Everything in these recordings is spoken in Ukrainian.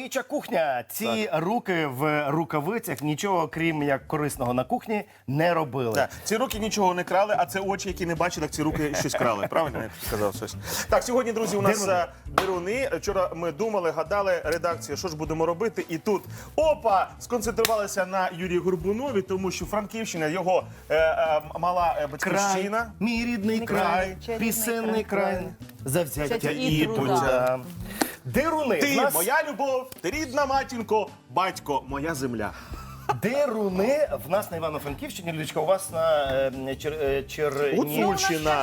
Чоловіча кухня. Ці руки в рукавицях нічого крім як корисного на кухні не робили. Так, ці руки нічого не крали, а це очі, які не бачать, так ці руки щось крали. Правильно я сказав щось? Так, сьогодні, друзі, у нас Дируни. е. Вчора ми думали, гадали, редакція, що ж будемо робити. І тут опа! Сконцентрувалися на Юрії Горбунові, тому що Франківщина, його е, е, мала е, батьківщина. мій рідний край, край, пісенний край. край, завзяття і і труда. В Ти нас моя любов, ти рідна матінко, батько, моя земля. дируни в нас на Івано-Франківщині. Людочка, у вас на е, чер, е, Гуцульщина.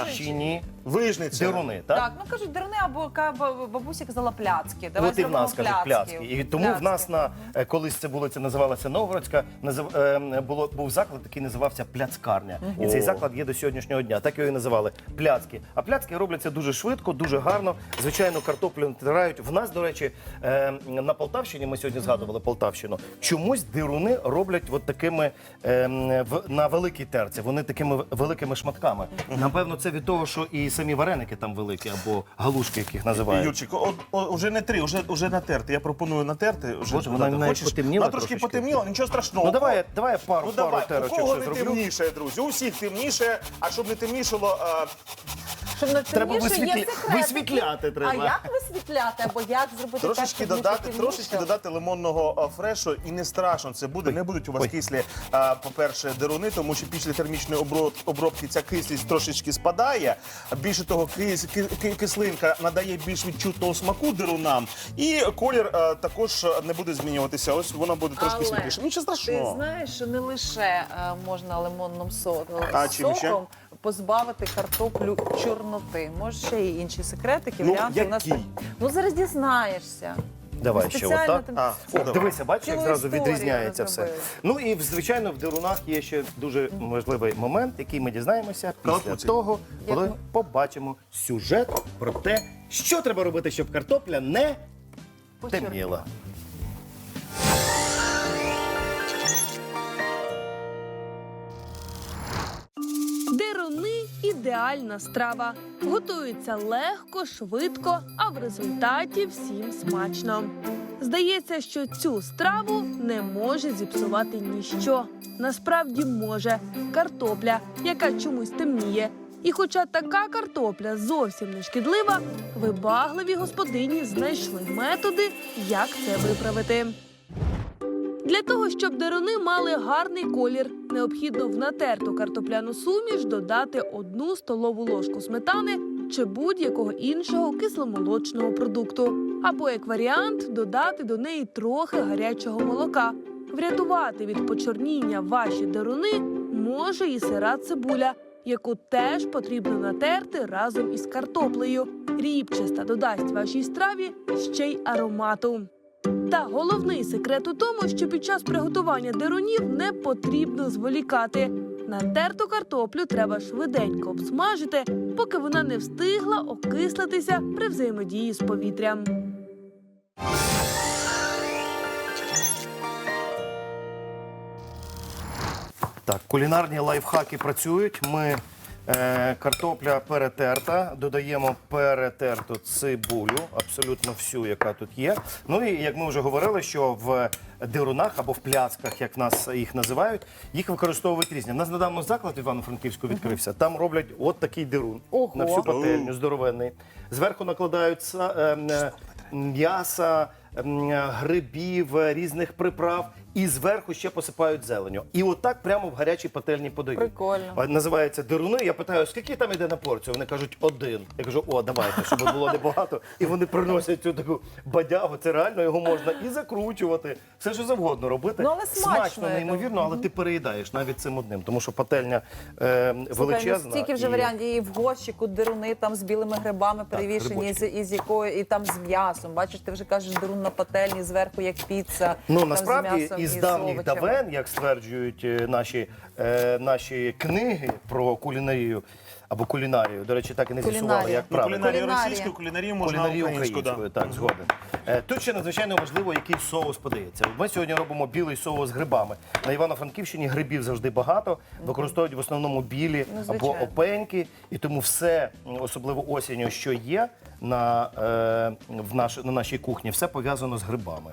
Чернігівщині Вижниця. дируни, так? Так, ну кажуть, деруни або ка- баб- бабуся казала пляцки. Давай От і в нас зробимо кажуть пляцків. пляцки. І тому в нас на е, колись це вулиця називалася Новгородська, назив, е, було був заклад, який називався Пляцкарня. І цей О. заклад є до сьогоднішнього дня. Так його і називали пляцки. А пляцки робляться дуже швидко, дуже гарно. Звичайно, картоплю натирають. В нас, до речі, е, на Полтавщині ми сьогодні згадували Полтавщину. Чомусь дируни роблять от такими е, в, на великій терці. Вони такими великими шматками. Напевно, це від того, що і самі вареники там великі або галушки, яких називають. Юрчик, о, о, вже не три, вже, вже натерти. Я пропоную натерти. Вже Боже, вона додати. навіть Хочеш? потемніла Вона трошки трошечки. потемніла, нічого страшного. Ну давай, давай я пару, Ну пару давай, у терочок кого ще не зроблю. темніше, друзі? У всіх темніше, а щоб не темнішало, а, Щоб не Треба темніше, є висвітлі- секретики. висвітляти треба. А як висвітляти? Або як зробити трошечки так, щоб додати, трошечки додати лимонного а, фрешу, і не страшно це буде. Не будуть у вас Ой. кислі, а, по-перше, деруни, тому що після термічної обро- обробки ця кислість трошечки спадає. Більше того, кис- ки- ки- кислинка надає більш відчутного смаку дерунам, і колір а, також не буде змінюватися. Ось вона буде трошки Але світліше. Нічого Ти знаєш, що не лише е, можна лимонним со- А чим ще? соком позбавити картоплю чорноти. Може, ще є інші секретики, Ну, варіанти. У нас... Ну, зараз дізнаєшся. Давай ще Спеціально отак. там- А, О, давай. дивися, бачиш, як Цілу зразу історію відрізняється все. розробили. Ну і звичайно, в дерунах є ще дуже важливий момент, який ми дізнаємося після Калапуці. того, Як коли ми- побачимо сюжет про те, що треба робити, щоб картопля не Почерпнула. темніла. Ідеальна страва. Готується легко, швидко, а в результаті всім смачно. Здається, що цю страву не може зіпсувати ніщо. Насправді може картопля, яка чомусь темніє. І хоча така картопля зовсім не шкідлива, вибагливі господині знайшли методи, як це виправити. Для того, щоб деруни мали гарний колір, необхідно в натерту картопляну суміш додати одну столову ложку сметани чи будь-якого іншого кисломолочного продукту. Або як варіант додати до неї трохи гарячого молока. Врятувати від почорніння ваші деруни може і сира цибуля, яку теж потрібно натерти разом із картоплею. Рібчаста додасть вашій страві ще й аромату. Та головний секрет у тому, що під час приготування дерунів не потрібно зволікати. Натерту картоплю треба швиденько обсмажити, поки вона не встигла окислитися при взаємодії з повітрям. Так, кулінарні лайфхаки працюють. Ми картопля перетерта, додаємо перетерту цибулю, абсолютно всю, яка тут є. Ну і як ми вже говорили, що в дирунах або в пляцках, як нас їх називають, їх використовують різні. У нас недавно заклад в Івано-Франківську відкрився. Там роблять от такий дирун Ого. на всю пательню, здоровенний. Зверху накладають са- ем, е, м'яса, грибів, е, різних приправ. І зверху ще посипають зеленю. І отак прямо в гарячій пательні подають. Прикольно. Називається дируни. Я питаю, скільки там йде на порцію? Вони кажуть, один. Я кажу, о, давайте, щоб було небагато. І вони приносять цю таку бадягу. Це реально його можна і закручувати, все що завгодно робити. Ну, але смачно, я неймовірно, але ти переїдаєш навіть цим одним, тому що пательня е, Слухай, величезна. ну стільки вже і- варіантів. І в горщику деруни там з білими грибами перевішені, грибочки. з, із якою, і там з м'ясом. Бачиш, ти вже кажеш дерун на пательні, зверху як піца. Ну там насправді з м'ясом, і з давніх овочами. давен, як стверджують е, наші, е, наші книги про кулінарію, або кулінарію. До речі, так і не з'ясували, Кулінарія. як Ну, правильно. кулінарію Кулінарія. російською, кулінарію можна Кулінарію українську. да. українською, так, згоден. Е, Тут ще надзвичайно важливо, який соус подається. Ми сьогодні робимо білий соус з грибами. На Івано-Франківщині грибів завжди багато, використовують в основному білі Ну, або звичайно. опеньки, і тому все, м, особливо осінню, що є на, е, в наш, на нашій кухні, все пов'язано з грибами.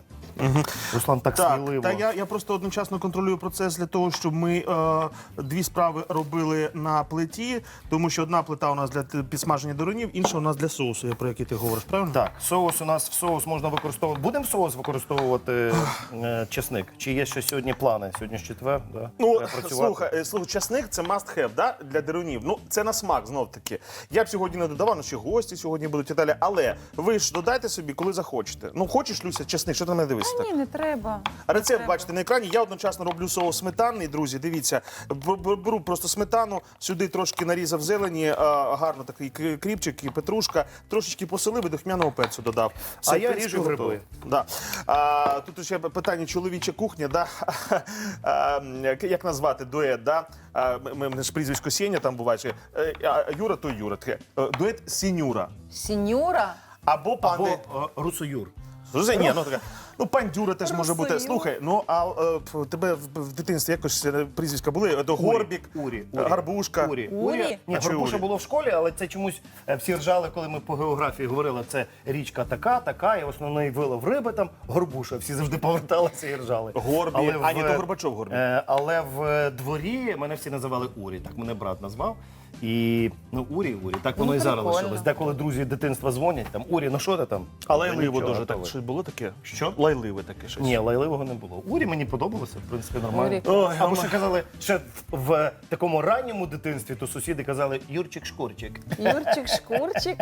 Руслан так, Так, сміливо. та я, я просто одночасно контролюю процес для того, щоб ми е, дві справи робили на плиті, тому що одна плита у нас для підсмаження дорунів, інша у нас для соусу, я про який ти говориш, правильно? Так, соус у нас в соус можна використовувати. Будемо соус використовувати е, чесник? Чи є ще сьогодні плани? Сьогодні ж четвер, да? Ну, Треба працювати. слухай, е, слухай, часник це must have, да, для дерунів. Ну, це на смак, знов таки. Я б сьогодні не додавав, ну ще гості сьогодні будуть і далі. Але ви ж додайте собі, коли захочете. Ну, хочеш, Люся, часник, що ти на мене дивишся? Так? Ні, не треба. Рецепт бачите на екрані. Я одночасно роблю соус сметанний, друзі. Дивіться, Б- б- беру просто сметану, сюди трошки нарізав зелені, гарно такий кріпчик і петрушка, трошечки посолив і духмяного перцю додав. А я ріжу гриби. Да. А, тут ще питання чоловіча кухня, да? а, як- назвати дует, да? А, м- мене ж прізвисько Сеня там буває. е, а Юра то Юра. Таке. Е, Дует Сінюра. Сіньора. Або пан. Або е, русоюр. Ні, ну така. Ну, пандюра теж може бути. Слухай, ну а е, тебе в, в дитинстві якось е, прізвиська були? До Горбік, Урі, е, Гарбушка. Урі. Урі? Ні, чи Горбуша Урі? було в школі, але це чомусь е, всі ржали, коли ми по географії говорили, це річка така, така, і основний вилов риби там Горбуша. Всі завжди поверталися і ржали. Горбі. Але А, ні, то Горбачов Горбі. е, Але в дворі мене всі називали Урі. Так мене брат назвав. І ну Урі, Урі. Так воно Ну, і зараз прикольно. лишилось. Деколи друзі дитинства дзвонять, там Урі, ну що ти там? А лайливо Нічого, дуже так. готовий. Щось було таке? Що? Лайливе таке щось. Ні, лайливого не було. Урі мені подобалося, в принципі, нормально. Урі. Ой, Або ще казали, ще в, в такому ранньому дитинстві, то сусіди казали Юрчик Шкурчик. Юрчик, шкурчик.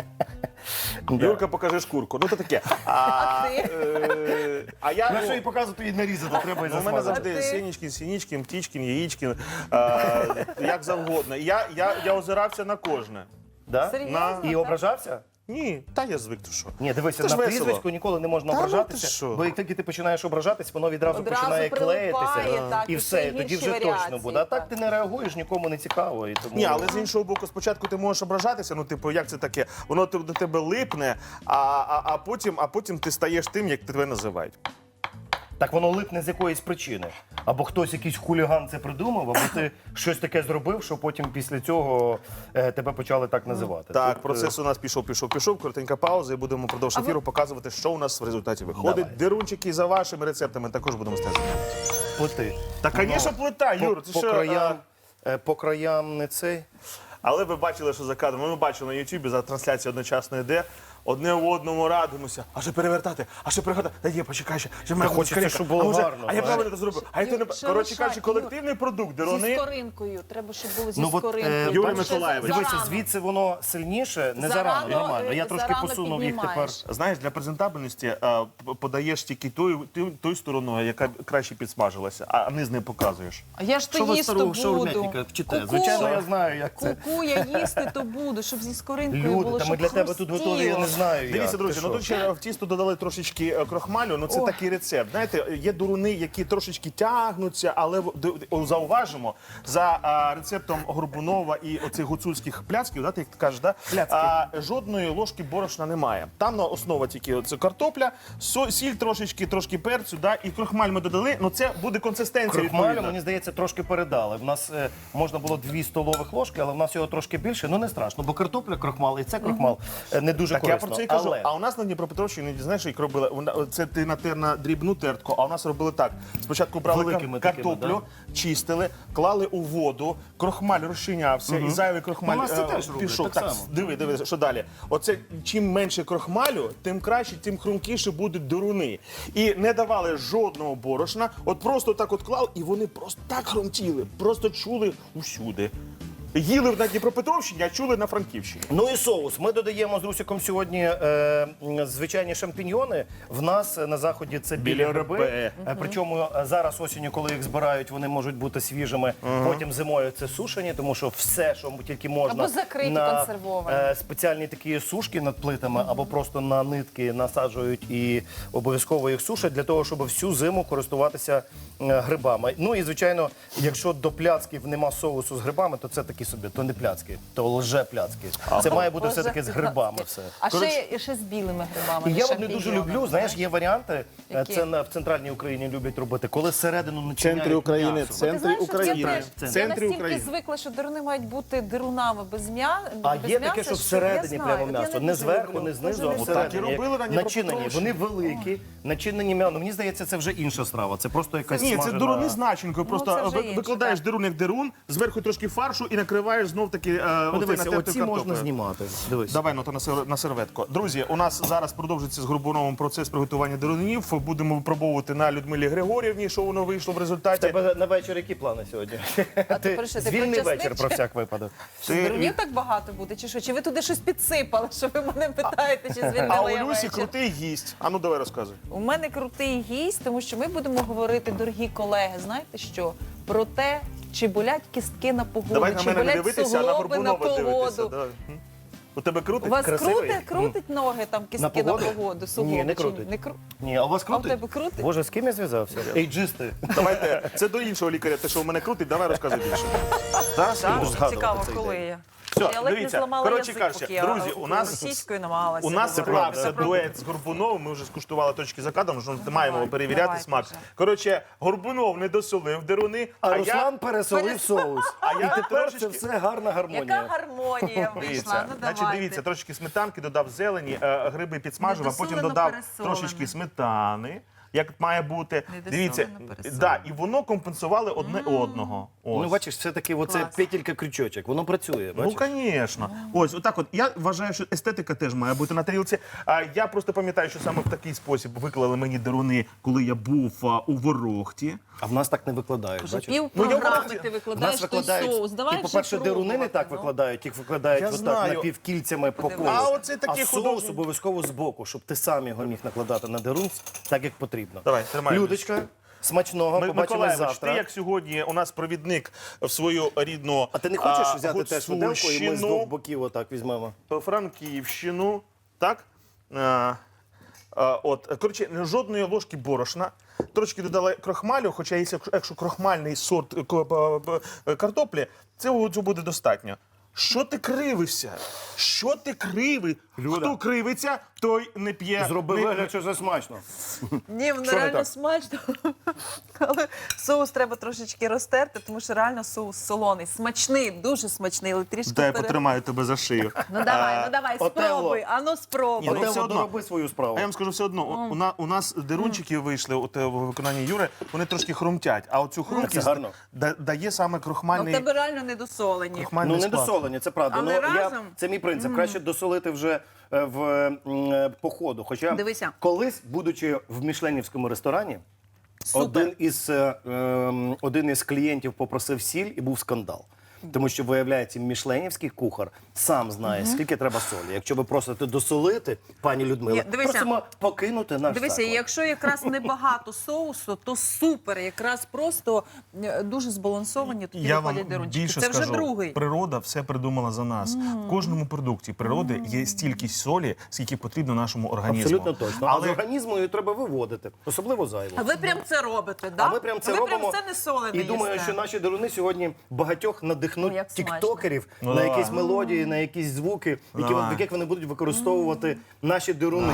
Юрка, покажи шкурку. Ну то таке. А, ти? е, а я. Ну, ну, що і показувати, і нарізати треба і Ну, у мене завжди ти? Сінічкін, Сінічкін, Птічкін, Яїчкін, е, як завгодно. Я, я, я озирався на кожне. Да? Серйозно? І так? ображався? Ні, та я звик, то що. Ні, дивися, Це ж на весело. прізвисько ніколи не можна Та ну ти ображатися, що? бо як тільки ти починаєш ображатись, воно відразу, Одразу починає прилипає, клеїтися. так, і і все, і тоді вже вже точно буде. А так так. ти не реагуєш, нікому не цікаво. І тому... Ні, але з іншого боку, спочатку ти можеш ображатися, ну типу, як це таке? Воно ти- до тебе липне, а, а, а, потім, а потім ти стаєш тим, як тебе називають. Так воно липне з якоїсь причини. Або хтось якийсь хуліган це придумав, або ти щось таке зробив, що потім після цього е, тебе почали так називати. Так, Тут, е, процес у нас пішов, пішов, пішов. Коротенька пауза, і будемо впродовж ефіру показувати, що у нас в результаті виходить. Давай. Дирунчики за вашими рецептами також будемо стежити. плити. Та, звісно, плита, По, Юр, це по що? краям, а, е, по краям не цей. Але ви бачили, що за кадром. Ми бачили на Ютубі, за трансляція одночасно йде. Одне в одному радимося. А що перевертати? А що перегадати? Та є, почекай ще. ще має хочеться, щоб було а може, гарно, А я правильно це зробив. А я то не коротше лишать, кажучи, колективний продукт. Зі Дерони. скоринкою. Треба, щоб було зі Ну, от, е, скоринкою. Юрій Бачите, Миколаєвич. зарано. Дивися, звідси воно сильніше, не Зарано, зарано, нормально. е, Я трошки зарано посунув їх тепер. піднімаєш. Знаєш, для презентабельності е, п- подаєш тільки тою, тою, тою стороною, яка краще підсмажилася, а низ не показуєш. А я ж то Що ви їсти старого буду. шаурмятника вчите? Ку-ку. Звичайно, я знаю, як це. Ку-ку, я їсти то буду, щоб зі скоринкою було, Люди, та ми щоб для тебе тут готові, я не хрустіло. Знаю. Дивіться, як. друзі, Ти ну що? тут ще в тісто додали трошечки е, крохмалю. Ну це Ох. такий рецепт. Знаєте, є дуруни, які трошечки тягнуться, але в- д- о, зауважимо за а, рецептом Горбунова і оцих гуцульських пляцків, да, ти як ти кажеш, да? Пляцки. А, жодної ложки борошна немає. Там на основа тільки це картопля, со- сіль трошечки, трошки перцю, да, і крохмаль ми додали. Ну це буде консистенція. Крохмалю, відповідна. мені здається, трошки передали. В нас е, можна було дві столових ложки, але в нас його трошки більше. Ну не страшно, бо картопля крохмал і це крохмал е, не дуже Так я. Про це і кажу. Але... А у нас на Дніпропетровщині, знаєш, як робили? Вона- Це ти натер на дрібну тертку, а у нас робили так. Спочатку брали Великими кар- такими, картоплю, чистили, клали у воду, крохмаль розчинявся, і зайвий крохмаль Ну, у нас це е, теж пішов. так само. диви, диви, що далі. Оце чим менше крохмалю, тим краще, тим хрумкіше будуть дуруни. І не давали жодного борошна, от просто так от клав, і вони просто так хрумтіли, просто чули усюди. Їли на Дніпропетровщині, а чули на Франківщині. Ну і соус. Ми додаємо з Русиком сьогодні е, звичайні шампіньйони. В нас на заході це білі Білі гриби. Е, Причому е, зараз осінню, коли їх збирають, вони можуть бути свіжими. Потім зимою це сушені, тому що все, що тільки можна Або закриті, на консервовані. е, спеціальні такі сушки над плитами, або просто на нитки насаджують і обов'язково їх сушать для того, щоб всю зиму користуватися е, грибами. Ну і звичайно, якщо до пляцків нема соусу з грибами, то це такий такі собі, то не пляцки, то лже-пляцки. Це має бути все-таки з грибами все. А ще, і ще з білими грибами. І я от не дуже люблю, знаєш, є варіанти, е, Які? це на, в центральній Україні люблять робити, коли середину В начиняють центрі України, м'ясом. в Ти центрі знаєш, от України. Я, теж, центрі. я центрі настільки України. звикла, що деруни мають бути дерунами без м'я. А без є таке, що всередині знаю, прямо я м'ясо. Не дуже зверху, люблю. не знизу, Дуже а не всередині. робили на Начинені. Вони великі, начинені м'ясом. Мені здається, це вже інша страва. Це просто якась Ні, це смажена- з начинкою. Просто Ну, це вже ви- інше, викладаєш так. дерун як дерун, зверху трошки фаршу і накриваєш знов таки е, оці можна знімати. Дивись. Давай ну, то на, сер- на серветку. Друзі, у нас зараз продовжується з Горбуновим процес приготування дерунів. Будемо випробовувати на Людмилі Григорівні, що воно вийшло в результаті. Тебе на вечір які плани сьогодні? що, ти Звільний про вечір про всяк випадок. Ти- Дерунів так багато буде, чи що? Чи ви туди щось підсипали, що ви мене питаєте, чи А звільнила у Люсі вечір? крутий гість. А ну давай розказуй. У мене крутий гість, тому що ми будемо говорити, дорогі колеги, знаєте що? Про те, чи болять кістки на погоду, Давай на чи мене не болять дивитися, а на суглоби на Горбунова дивитися. погоду. М? У тебе У крутить? вас Красивий? крутить, крутить ноги там кістки на погоду? погоду, суглоби? Ні, не чи крутить. Не кру... Ні, а у вас А в крутить? тебе крутить? Боже, з ким я зв'язався? Ейджисти. Давайте, це до іншого лікаря, те, що у мене крутить, давай розказуй більше. Зараз Так, буду згадувати Цікаво, цей коли день. я. Все, я не дивіться, зламала коротше язик, кажучи, поки я друзі, у нас- російською намагалася. У нас говорити. дует з Горбуновим. Ми вже скуштували точки за кадром, що ми маємо перевіряти давайте смак. вже. Коротше, Горбунов не досолив деруни, А я Руслан пересолив соус. А я І тепер це трошечки- все гарна Яка гармонія. гармонія Дивіться, вийшла? Ну значить, давайте. дивіться, трошечки сметанки додав зелені, е, гриби підсмажив, а потім Недосолено, додав пересолено. трошечки сметани. Як має бути, дивіться, да, і воно компенсували одне одного. Ось. Ну, бачиш, все-таки оце Клас. петелька крючочок. Воно працює. Ну, Бачиш? звісно. Ось, отак от. Я вважаю, що естетика теж має бути на тарілці. А я просто пам'ятаю, що саме в такий спосіб виклали мені деруни, коли я був а, у Ворохті. А в нас так не викладають. Вже Бачиш? пів Ну, я програми ти В викладаєш нас той викладають, соус. Давай і, по-перше, деруни не пробувати, так ну. викладають, їх викладають Я отак знаю. напівкільцями по колу. А оце такі а соус художні- обов'язково збоку, щоб ти сам його міг накладати на дерун так, як потрібно. Давай, тримай. Людочка, смачного, Ми- побачимо Миколаївич, завтра. ти як сьогодні у нас провідник в свою рідну А ти не хочеш а, взяти теж виделку і ми з Гуцульщину, двох боків отак візьмемо? Франківщину, так? А, а, от, коротше, жодної ложки борошна. Трошки додали крохмалю, хоча якщо, якщо крохмальний сорт е, ко- е, картоплі, цього цього буде достатньо. Що ти кривишся? Що ти кривий? Хто кривиться, той не п'є. Зроби не- вигляд, що це смачно. Ні, воно Що не реально так? смачно. Але соус треба трошечки розтерти, тому що реально соус солоний. Смачний, дуже смачний, але трішки Дай я пере- потримаю тебе за шию. Ну давай, ну давай, Отелло. спробуй, ану спробуй. Ні, ну, все одно. дороби свою справу. А я вам скажу все одно, у, у, на- у нас дерунчики вийшли от, е, в виконанні Юри, вони трошки хрумтять, а оцю хрумкість гарно. да- дає саме Ну, в крохмальний, тебе реально недосолені. крохмальний Ну, не склад. досолені, це правда. Але ну, я, разом- це мій принцип. Краще досолити вже е, в м, походу. Хоча Дивися. колись, будучи в мішленівському ресторані, Супер. один із, е, ем, один із клієнтів попросив сіль і був скандал. Тому що, виявляється, мішленівський кухар сам знає, скільки треба солі. Якщо ви просите досолити, пані Людмила, Ні, дивися. просимо покинути наш Дивися, заклад. якщо якраз небагато соусу, то супер. Якраз просто е, дуже збалансовані тоді Я вам виходять дерунчики. більше Це вже скажу, другий. природа все придумала за нас. В кожному продукті природи є стільки солі, скільки потрібно нашому організму. Абсолютно точно. А з Але організму її треба виводити, особливо зайву. А ви прям це робите, да? А ми прям це ви робимо. прям це не солене І думаю, їсте. що наші даруни сьогодні багатьох надихнуть ну як тіктокерів Ну, на давай. якісь мелодії, на якісь звуки, які, Давай. яких вони будуть використовувати наші деруни.